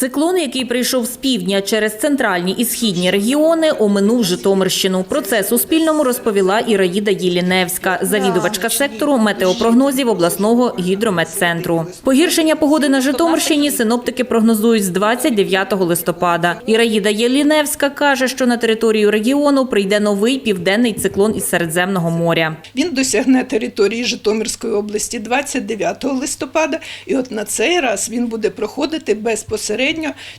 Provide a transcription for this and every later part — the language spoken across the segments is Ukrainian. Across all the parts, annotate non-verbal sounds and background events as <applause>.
Циклон, який прийшов з півдня через центральні і східні регіони, оминув Житомирщину. Про це Суспільному розповіла Іраїда Єліневська, завідувачка сектору метеопрогнозів обласного гідрометцентру. Погіршення погоди на Житомирщині синоптики прогнозують з 29 листопада. Іраїда Єліневська каже, що на територію регіону прийде новий південний циклон із Середземного моря. Він досягне території Житомирської області 29 листопада, і от на цей раз він буде проходити безпосередньо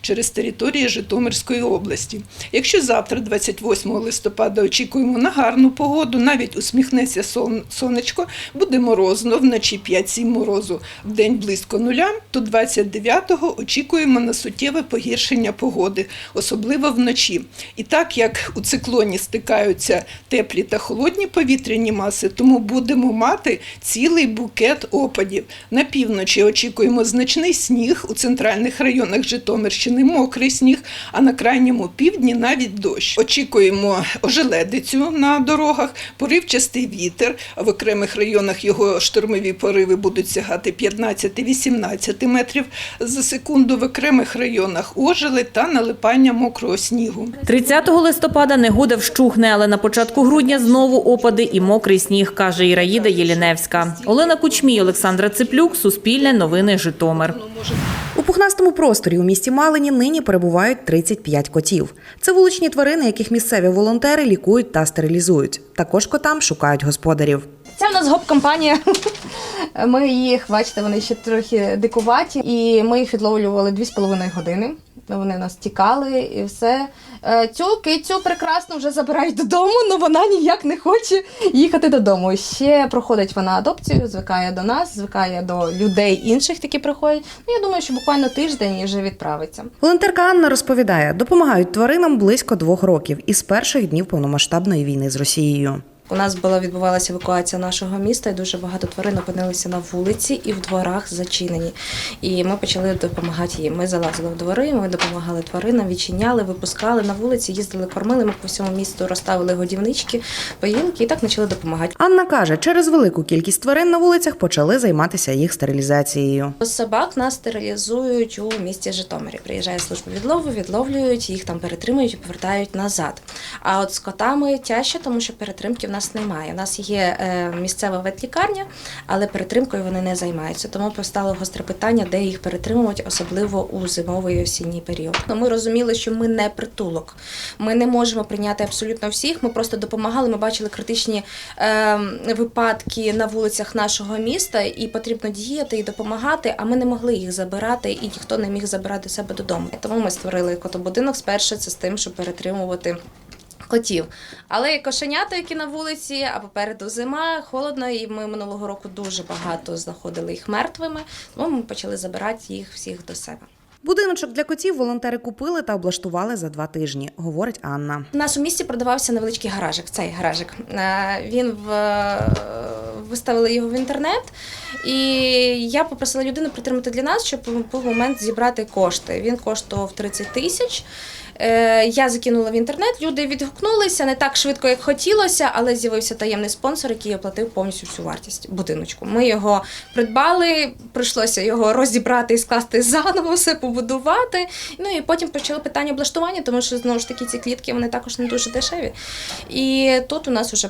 через території Житомирської області. Якщо завтра, 28 листопада, очікуємо на гарну погоду, навіть усміхнеться сонечко, буде морозно, вночі 5-7 морозу, в день близько нуля, то 29-го очікуємо на суттєве погіршення погоди, особливо вночі. І так як у циклоні стикаються теплі та холодні повітряні маси, тому будемо мати цілий букет опадів. На півночі очікуємо значний сніг у центральних районах Житомирщини, мокрий сніг, а на крайньому півдні навіть дощ. Очікуємо ожеледицю на дорогах, поривчастий вітер. В окремих районах його штормові пориви будуть сягати 15-18 метрів за секунду. В окремих районах ожеледь та налипання мокрого снігу. 30 листопада негода вщухне, але на початку грудня знову опади і мокрий сніг, каже Іраїда Єліневська. Олена Кучмій, Олександра Циплюк, Суспільне новини Житомир. Пухнастому просторі у місті Малині нині перебувають 35 котів. Це вуличні тварини, яких місцеві волонтери лікують та стерилізують. Також котам шукають господарів. Це в нас гоп-компанія. <laughs> Ми їх, бачите, вони ще трохи дикуваті, і ми їх відловлювали 2,5 години. Вони нас тікали і все. Е, Цю кицю прекрасно вже забирають додому, але вона ніяк не хоче їхати додому. Ще проходить вона адопцію, звикає до нас, звикає до людей інших, які приходять. Ну, я думаю, що буквально тиждень вже відправиться. Волонтерка Анна розповідає, допомагають тваринам близько двох років із перших днів повномасштабної війни з Росією. У нас була відбувалася евакуація нашого міста, і дуже багато тварин опинилися на вулиці і в дворах зачинені. І ми почали допомагати їм. Ми залазили в двори, ми допомагали тваринам, відчиняли, випускали на вулиці, їздили, кормили. Ми по всьому місту розставили годівнички, поїлки і так почали допомагати. Анна каже, через велику кількість тварин на вулицях почали займатися їх стерилізацією. Собак нас стерилізують у місті Житомирі. Приїжджає служба відлову, відловлюють, їх там перетримують і повертають назад. А от з котами тяжче, тому що перетримки в нас немає. У нас є е, місцева ветлікарня, але перетримкою вони не займаються. Тому постало гостре питання, де їх перетримувати, особливо у зимовий і осінній період. Ну, Ми розуміли, що ми не притулок. Ми не можемо прийняти абсолютно всіх. Ми просто допомагали. Ми бачили критичні е, випадки на вулицях нашого міста, і потрібно діяти і допомагати. А ми не могли їх забирати, і ніхто не міг забирати себе додому. Тому ми створили котобудинок спершу це з тим, щоб перетримувати. Котів, але і кошенята, які на вулиці, а попереду зима, холодно, і ми минулого року дуже багато знаходили їх мертвими. Тому ми почали забирати їх всіх до себе. Будиночок для котів волонтери купили та облаштували за два тижні, говорить Анна. У нас у місті продавався невеличкий гаражик. Цей гаражик. Е, Він в виставили його в інтернет, і я попросила людину притримати для нас, щоб був момент зібрати кошти. Він коштував 30 тисяч. Е, Я закинула в інтернет, люди відгукнулися не так швидко, як хотілося, але з'явився таємний спонсор, який оплатив повністю всю вартість будиночку. Ми його придбали, прийшлося його розібрати і скласти заново, все побудувати. Ну і потім почали питання облаштування, тому що знову ж таки ці клітки вони також не дуже дешеві. І тут у нас вже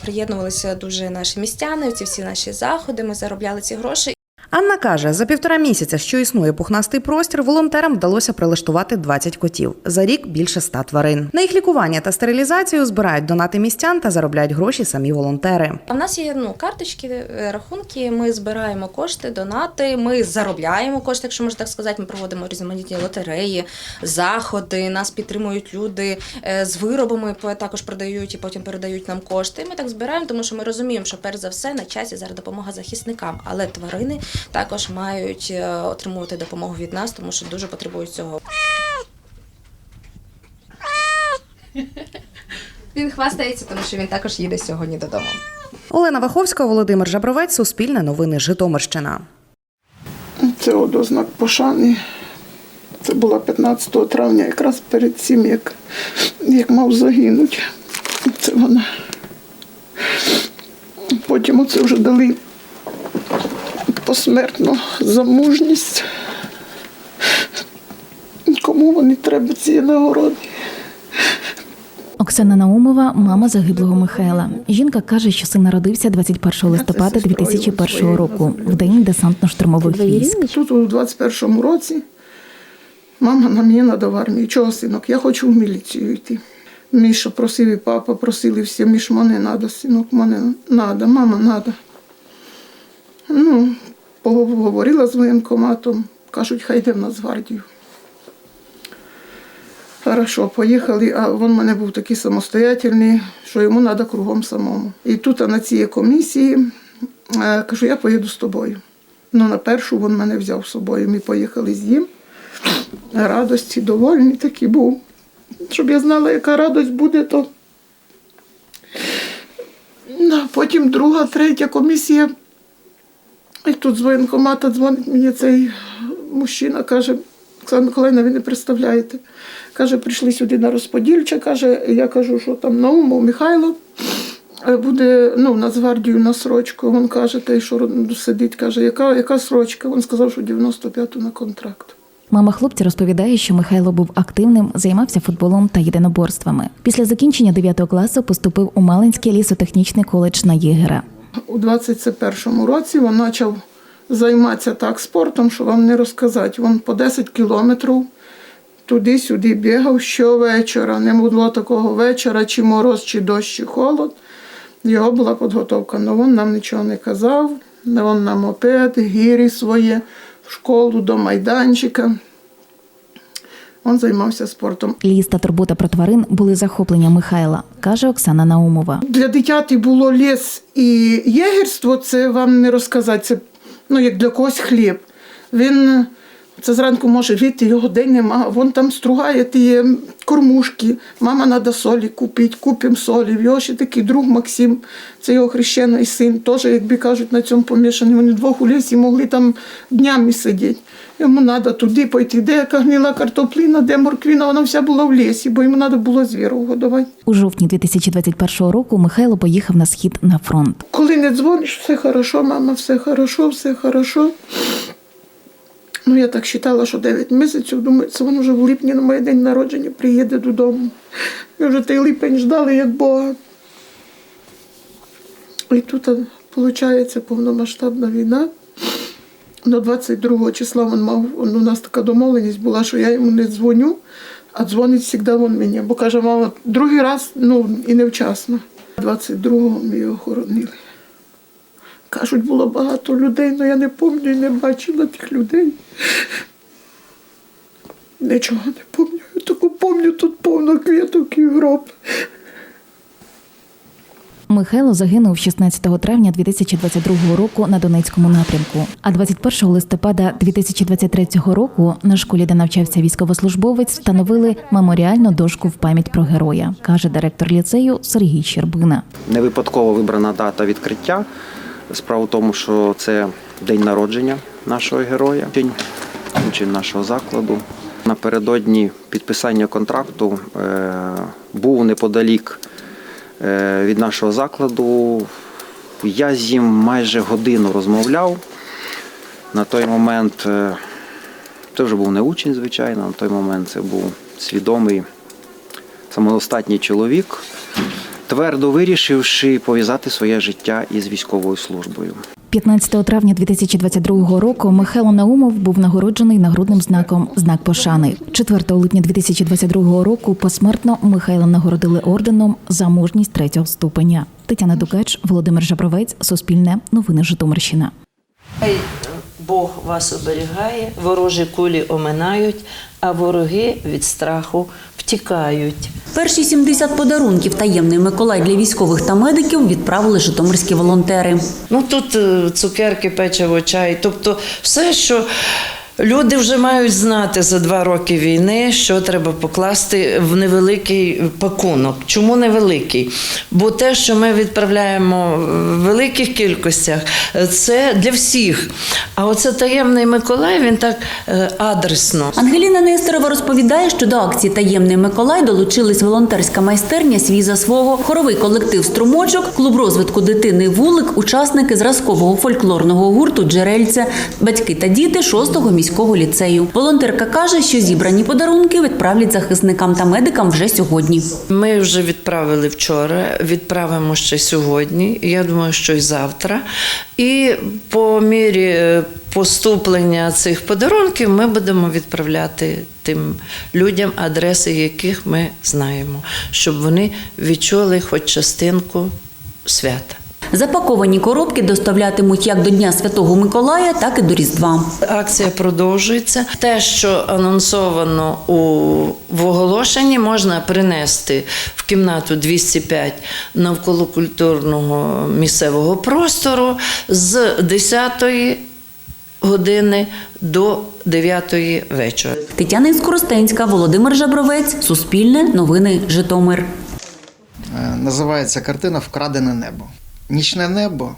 приєднувалися дуже наші містяни, ці всі наші заходи. Ми заробляли ці гроші. Анна каже, за півтора місяця, що існує пухнастий простір, волонтерам вдалося прилаштувати 20 котів. За рік більше 100 тварин. На їх лікування та стерилізацію збирають донати містян та заробляють гроші самі волонтери. В нас є ну карточки, е, рахунки. Ми збираємо кошти, донати. Ми заробляємо кошти, якщо можна так сказати. Ми проводимо різноманітні лотереї, заходи. Нас підтримують люди е, з виробами, також продають і потім передають нам кошти. Ми так збираємо, тому що ми розуміємо, що перш за все на часі зараз допомога захисникам, але тварини також мають е, отримувати допомогу від нас, тому що дуже потребують цього. Він хвастається, тому що він також їде сьогодні додому. Олена Ваховська, Володимир Жабровець, Суспільне новини, Житомирщина. Це от ознак пошани. Це було 15 травня, якраз перед цим, як, як мав загинути. Це вона. Потім оце вже дали посмертно за мужність. Кому вони треба ці нагороди? Оксана Наумова, мама загиблого Михайла. Жінка каже, що син народився 21 листопада 2001 року, в день десантно-штурмових військ. Тут у 21-му році мама на мені надав армію. Чого, синок? Я хочу в міліцію йти. Міша просив і папа просили всі, Міш, мене треба, синок, мене треба, мама треба. Ну, поговорила з воєнкоматом, кажуть, хай йде в Нацгвардію. Хорошо, поїхали, а він в мене був такий самостоятельний, що йому треба кругом самому. І тут на цій комісії е, кажу, я поїду з тобою. Ну, на першу він мене взяв з собою. Ми поїхали з ним. Радості довольний такий був. Щоб я знала, яка радость буде, то Ну, потім друга, третя комісія. І тут з воєнкомата дзвонить мені цей мужчина, каже, Оксана Миколаївна, ви не представляєте. Каже, прийшли сюди на розподільче, каже, я кажу, що там Наумов Михайло е, буде ну, Нацгвардію на срочку. Він каже, той, що сидить, каже, яка, яка срочка? Він сказав, що 95-ту на контракт. Мама хлопця розповідає, що Михайло був активним, займався футболом та єдиноборствами. Після закінчення 9 класу поступив у Малинський лісотехнічний коледж на єгера. У 21-му році він почав займатися так спортом, що вам не розказати. Він по 10 кілометрів туди-сюди бігав щовечора. Не було такого вечора, чи мороз, чи дощ, чи холод. Його була підготовка. але він нам нічого не казав. Він на мопед, гірі своє, в школу, до майданчика. Він займався спортом. Ліс та турбота про тварин були захоплення Михайла, каже Оксана Наумова. Для дитяти було ліс і єгерство, це вам не розказати. Це ну, як для когось хліб. Він це зранку може вийти, його день нема. Вон там стругає ті кормушки. Мама треба солі купити, купимо солі. В його ще такий друг Максим, це його хрещений син, теж, якби кажуть, на цьому помішані. Вони вдвох у лісі могли там днями сидіти. Йому треба туди пойти, де яка гнила картопліна, де морквіна, вона вся була в лісі, бо йому треба було звіру годувати. У жовтні 2021 року Михайло поїхав на схід на фронт. Коли не дзвониш, все хорошо, мама, все хорошо, все хорошо. Ну, я так вважала, що 9 місяців, думаю, це він вже в липні на моє день народження приїде додому. Ми вже той липень ждали, як Бога. І тут, виходить, повномасштабна війна. До 22 числа він мав, он, у нас така домовленість була, що я йому не дзвоню, а дзвонить завжди він мені. Бо каже, мама, другий раз ну, і невчасно. 22-го ми його хоронили. Кажуть, було багато людей, але я не пам'ятаю і не бачила тих людей. Нічого не пам'ятаю. Тільки пам'ятаю, тут повно квіток і гроб. Михайло загинув 16 травня 2022 року на Донецькому напрямку. А 21 листопада 2023 року на школі, де навчався військовослужбовець, встановили меморіальну дошку в пам'ять про героя, каже директор ліцею Сергій Щербина. Не випадково вибрана дата відкриття. Справа в тому, що це день народження нашого героя, учень, учень нашого закладу. Напередодні підписання контракту е, був неподалік від нашого закладу. Я з ним майже годину розмовляв. На той момент е, це вже був не учень, звичайно, на той момент це був свідомий, самодостатній чоловік, твердо вирішивши пов'язати своє життя із військовою службою. 15 травня 2022 року Михайло Наумов був нагороджений нагрудним знаком знак пошани. 4 липня 2022 року посмертно Михайла нагородили орденом за мужність третього ступеня. Тетяна Дукач, Володимир Жабровець, Суспільне, Новини Житомирщина. Бог вас оберігає, ворожі кулі оминають, а вороги від страху втікають. Перші 70 подарунків таємний Миколай для військових та медиків відправили житомирські волонтери. Ну тут е, цукерки, печиво, чай, тобто все, що. Люди вже мають знати за два роки війни, що треба покласти в невеликий пакунок. Чому невеликий? Бо те, що ми відправляємо в великих кількостях, це для всіх. А оце таємний Миколай, він так е, адресно. Ангеліна Нестерова розповідає, що до акції Таємний Миколай долучились волонтерська майстерня свій за свого, хоровий колектив Струмочок, клуб розвитку дитини Вулик, учасники зразкового фольклорного гурту Джерельця, батьки та діти 6-го міського міського ліцею. Волонтерка каже, що зібрані подарунки відправлять захисникам та медикам вже сьогодні. Ми вже відправили вчора, відправимо ще сьогодні. Я думаю, що й завтра. І по мірі е, поступлення цих подарунків ми будемо відправляти тим людям, адреси яких ми знаємо, щоб вони відчули хоч частинку свята. Запаковані коробки доставлятимуть як до Дня Святого Миколая, так і до Різдва. Акція продовжується. Те, що анонсовано у в оголошенні, можна принести в кімнату 205 навколо культурного місцевого простору з 10 години до 9 вечора. Тетяна Іскоростенська, Володимир Жабровець, Суспільне, Новини, Житомир. Е, Називається картина Вкрадене небо. Нічне небо,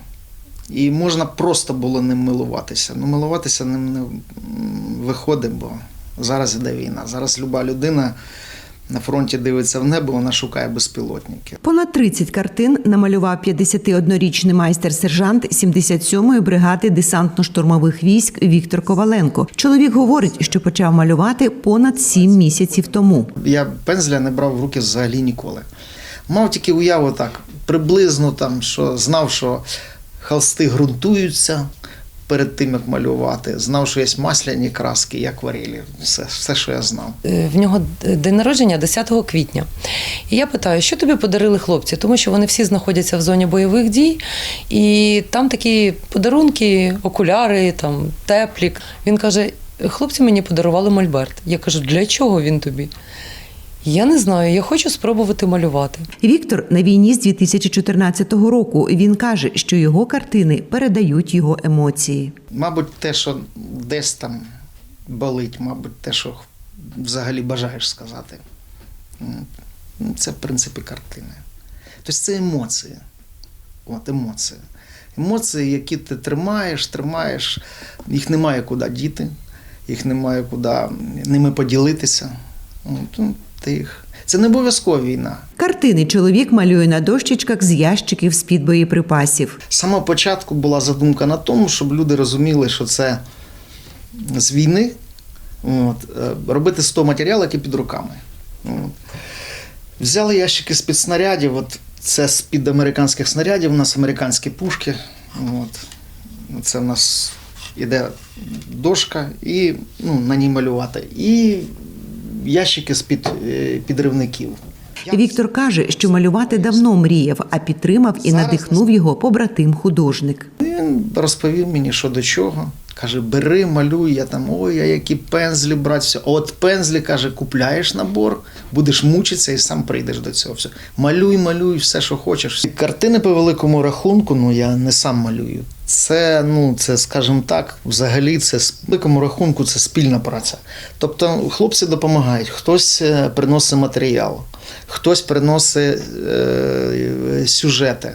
і можна просто було ним милуватися. Ну, милуватися ним не виходить, бо зараз іде війна. Зараз люба людина на фронті дивиться в небо, вона шукає безпілотники. Понад 30 картин намалював 51-річний майстер-сержант 77-ї бригади десантно-штурмових військ Віктор Коваленко. Чоловік говорить, що почав малювати понад 7 місяців тому. Я пензля не брав в руки взагалі ніколи. Мав тільки уяву так, приблизно там, що знав, що холсти ґрунтуються перед тим, як малювати. Знав, що є масляні краски, і акварелі. Все, все, що я знав. Е, В нього день народження 10 квітня. І я питаю, що тобі подарили хлопці? Тому що вони всі знаходяться в зоні бойових дій, і там такі подарунки, окуляри, там теплік. Він каже: хлопці мені подарували мольберт. Я кажу, для чого він тобі? Я не знаю, я хочу спробувати малювати. Віктор на війні з 2014 року. Він каже, що його картини передають його емоції. Мабуть, те, що десь там болить, мабуть, те, що взагалі бажаєш сказати. Це, в принципі, картини. Тобто це емоції. От емоції. Емоції, які ти тримаєш, тримаєш, їх немає куди діти, їх немає куди ними поділитися. От, ти їх. Це не обов'язкова війна. Картини чоловік малює на дощечках з ящиків з-під боєприпасів. З самого початку була задумка на тому, щоб люди розуміли, що це з війни от, е, робити з того матеріалу, який під руками. От. Взяли ящики з-під снарядів, от, це з-під американських снарядів, у нас американські пушки. От. Це в нас іде дошка і ну, на ній малювати. І ящики з-під е, підривників. Віктор каже, що малювати давно мріяв, а підтримав і надихнув його побратим художник. Він розповів мені, що до чого. Каже, бери, малюй, я там, ой, а які пензлі брати, все. От пензлі, каже, купляєш набор, будеш мучитися і сам прийдеш до цього. Все. Малюй, малюй, все, що хочеш. Картини по великому рахунку, ну я не сам малюю. Це, ну, це, скажімо так, взагалі, це з великому рахунку це спільна праця. Тобто хлопці допомагають, хтось е, приносить матеріал, хтось приносить е, сюжети.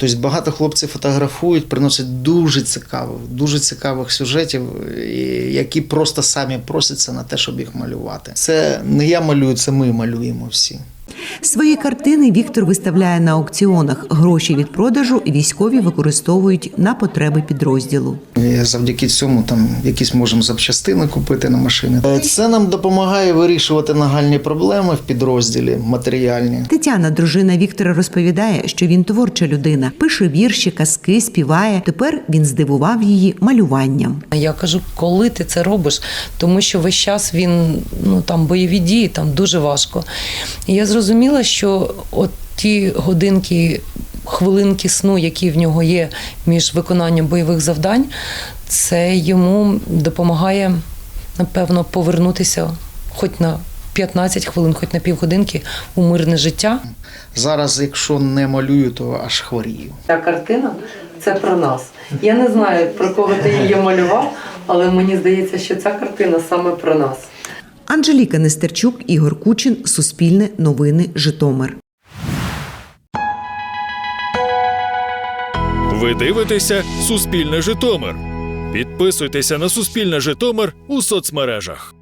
Тобто багато хлопців фотографують, приносять дуже цікавих, дуже цікавих сюжетів, які просто самі просяться на те, щоб їх малювати. Це не я малюю, це ми малюємо всі. Свої картини Віктор виставляє на аукціонах. Гроші від продажу військові використовують на потреби підрозділу. І завдяки цьому там якісь можемо запчастини купити на машини. Е, Це нам допомагає вирішувати нагальні проблеми в підрозділі матеріальні. Тетяна, дружина Віктора, розповідає, що він творча людина, пише вірші, казки, співає. Тепер він здивував її малюванням. Я кажу, коли ти це робиш? Тому що весь час він ну там бойові дії, там дуже важко. І я зрозуміла, що от ті годинки, хвилинки сну, які в нього є між виконанням бойових завдань, це йому допомагає, напевно, повернутися хоч на 15 хвилин, хоч на півгодинки у мирне життя. Зараз, якщо не малюю, то аж хворію. Ця картина це про нас. Я не знаю, про кого ти її малював, але мені здається, що ця картина саме про нас. Анжеліка Нестерчук, Ігор Кучин, Суспільне, Новини, Житомир. Ви дивитеся Суспільне Житомир. Підписуйтеся на Суспільне Житомир у соцмережах.